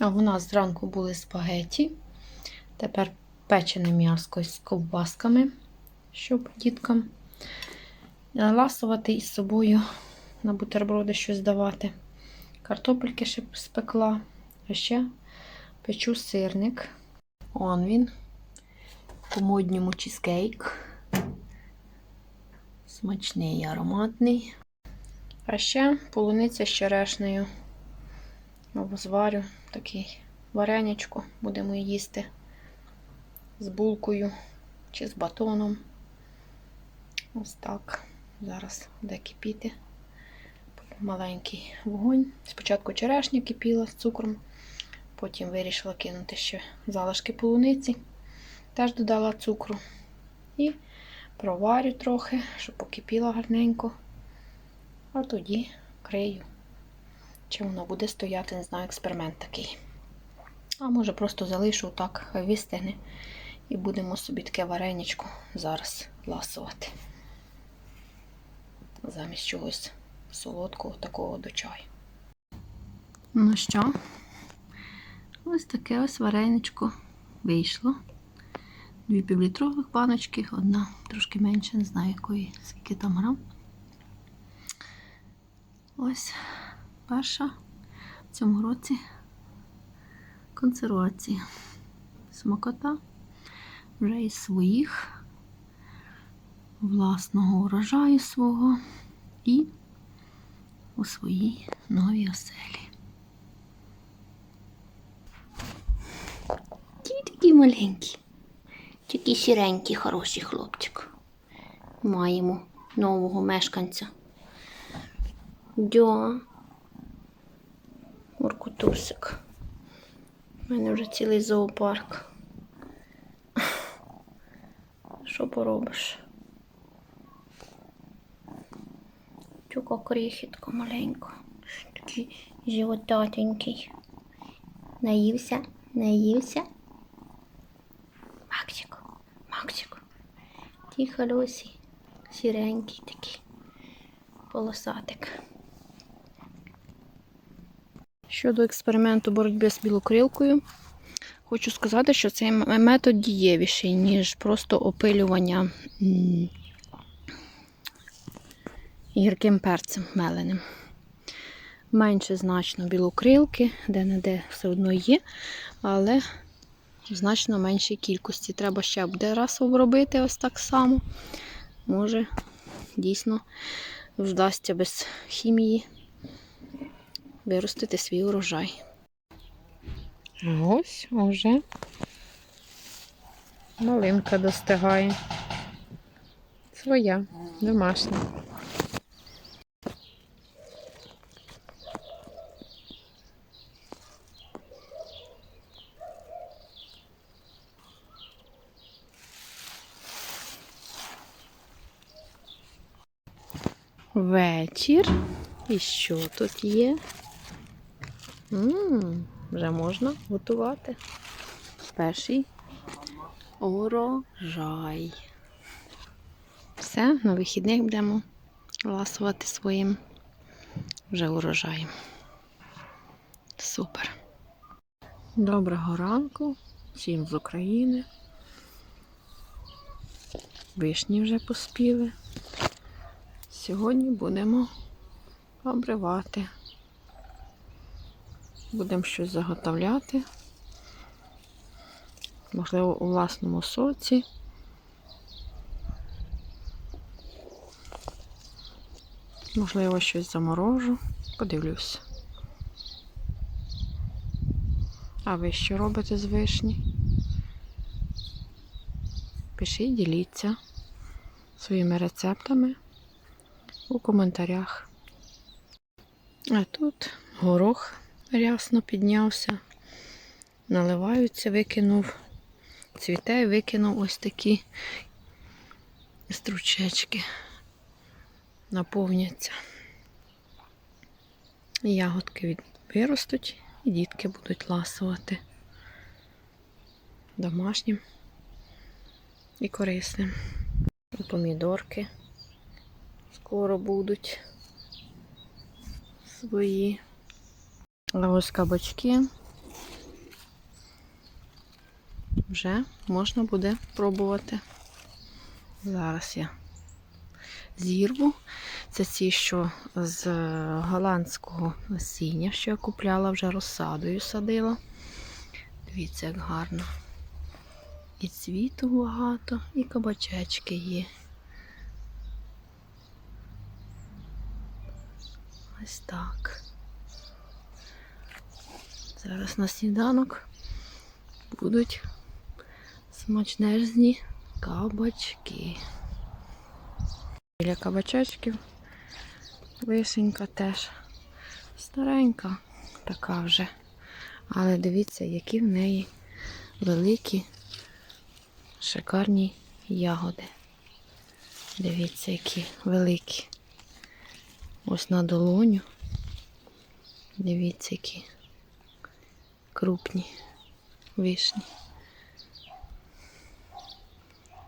А у нас зранку були спагеті. Тепер печене м'яско з ковбасками, щоб діткам ласувати із собою на бутерброди щось давати. Картопельки ще спекла. А ще печу сирник. Он він. По-модньому чізкейк. Смачний і ароматний. А ще полуниця з черешнею. Або зварю такий вареничко. Будемо їсти з булкою чи з батоном. Ось так. Зараз буде кипіти маленький вогонь. Спочатку черешня кипіла з цукром, потім вирішила кинути ще залишки полуниці. Теж додала цукру. І проварю трохи, щоб покипіла гарненько. А тоді крию. Чи воно буде стояти, не знаю, експеримент такий. А може просто залишу так, хай. І будемо собі таке вареничко зараз ласувати. Замість чогось солодкого такого до чаю. Ну що, ось таке ось вареничко вийшло. Дві півлітрових баночки, одна трошки менше, не знаю якої, скільки там грам. Ось перша в цьому році консервація. Смакота вже із своїх, власного урожаю свого і у своїй новій оселі. Ті такі маленькі, такий сіренький, хороший хлопчик. Маємо нового мешканця. Дьо. Муркутусик. У мене вже цілий зоопарк. Що поробиш? Тюка крихітка маленька. Такий животатенький. Наївся, наївся. Максик, Максик. Тихо, Люсі. Сіренький такий. Полосатик. Щодо експерименту боротьби з білокрилкою, хочу сказати, що цей метод дієвіший, ніж просто опилювання гірким перцем меленим. Менше значно білокрилки, де-не-де все одно є, але в значно меншій кількості. Треба ще буде раз обробити ось так само. Може, дійсно вдасться без хімії виростити свій урожай. Ось уже малинка достигає. Своя, домашня. Вечір. І що тут є? М, вже можна готувати. Перший урожай. Все, на вихідних будемо ласувати своїм вже урожаєм. Супер. Доброго ранку всім з України. Вишні вже поспіли. Сьогодні будемо обривати. Будемо щось заготовляти. Можливо, у власному соці. Можливо, щось заморожу. Подивлюсь. А ви що робите з вишні? Пишіть, діліться своїми рецептами у коментарях. А тут горох рясно піднявся, наливаються, викинув, цвіте викинув ось такі стручечки, наповняться. Ягодки від- виростуть і дітки будуть ласувати домашнім і корисним. І помідорки скоро будуть свої. А ось кабачки вже можна буде пробувати. Зараз я зірву. Це ці, що з голландського насіння, що я купляла, вже розсадою садила. Дивіться, як гарно. І цвіту багато, і кабачечки є. Ось так. Зараз на сніданок будуть смачнезні кабачки. Біля кабачечків вишенька теж старенька така вже. Але дивіться, які в неї великі, шикарні ягоди. Дивіться, які великі. Ось на долоню. Дивіться, які крупні вишні.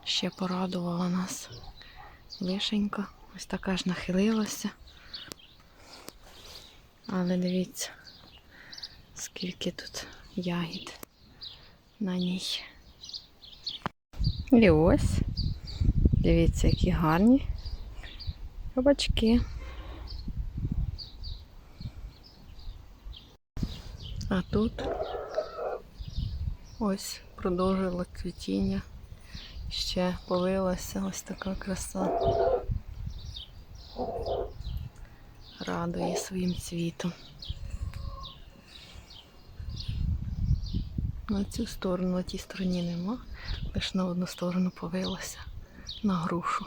Ще порадувала нас вишенька. Ось така ж нахилилася. Але дивіться, скільки тут ягід на ній. І ось. Дивіться, які гарні кабачки. А тут ось продовжило цвітіння. Ще полилася ось така краса. Радує своїм цвітом. На цю сторону, на тій стороні нема, лише на одну сторону повилася на грушу.